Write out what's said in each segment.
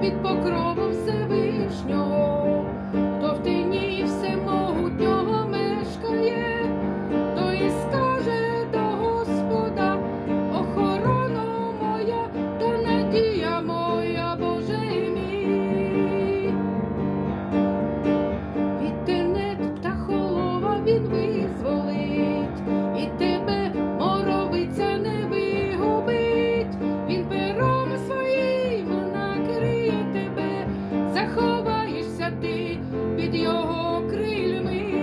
під покровом Всевишнього. ти під його крильми.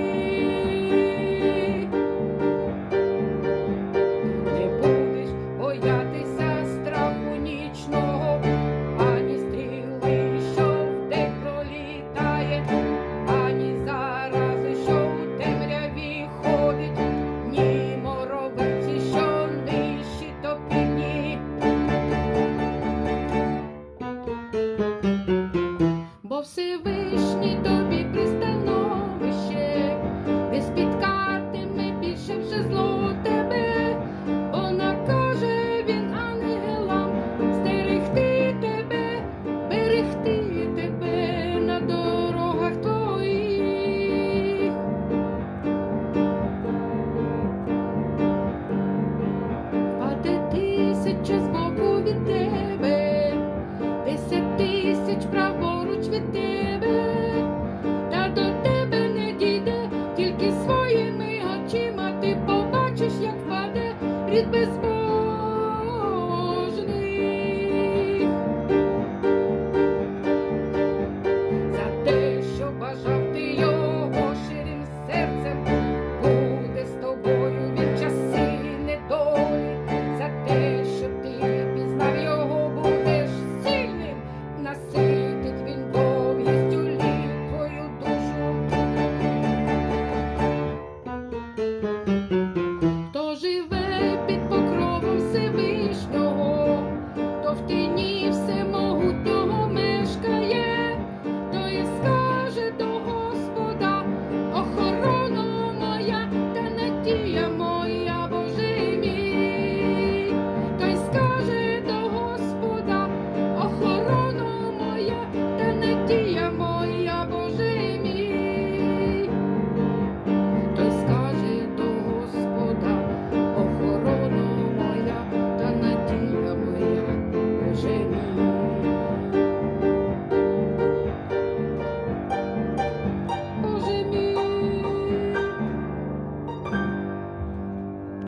Чи з боку від тебе, десять тисяч праворуч від тебе, та до тебе не дійде, тільки своїми очима ти побачиш, як впаде рід без.